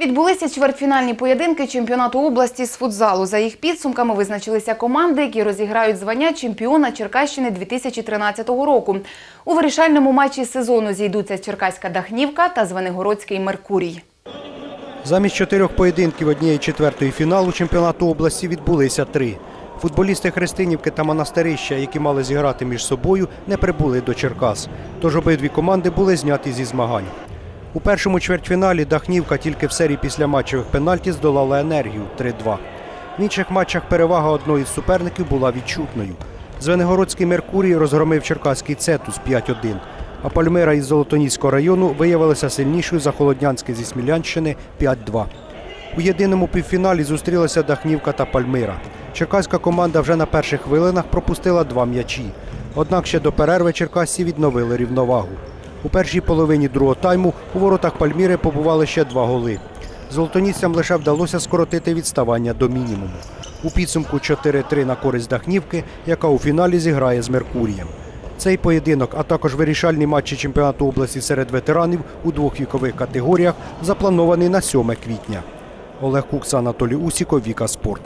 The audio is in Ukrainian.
Відбулися чвертьфінальні поєдинки чемпіонату області з футзалу. За їх підсумками визначилися команди, які розіграють звання чемпіона Черкащини 2013 року. У вирішальному матчі сезону зійдуться Черкаська Дахнівка та Звенигородський Меркурій. Замість чотирьох поєдинків однієї четвертої фіналу чемпіонату області відбулися три. Футболісти Христинівки та Монастирища, які мали зіграти між собою, не прибули до Черкас. Тож обидві команди були зняті зі змагань. У першому чвертьфіналі Дахнівка тільки в серії після матчевих пенальті здолала енергію 3-2. В інших матчах перевага одного із суперників була відчутною. Звенигородський Меркурій розгромив черкаський Цетус 5-1, а Пальмира із Золотоніського району виявилася сильнішою за Холоднянське зі Смілянщини 5-2. У єдиному півфіналі зустрілися Дахнівка та Пальмира. Черкаська команда вже на перших хвилинах пропустила два м'ячі. Однак ще до перерви черкасці відновили рівновагу. У першій половині другого тайму у воротах Пальміри побували ще два голи. Золотоніцям лише вдалося скоротити відставання до мінімуму. У підсумку 4-3 на користь Дахнівки, яка у фіналі зіграє з Меркурієм. Цей поєдинок, а також вирішальні матчі чемпіонату області серед ветеранів у двох вікових категоріях запланований на 7 квітня. Олег Кукса, Анатолій Усіков, Віка Спорт.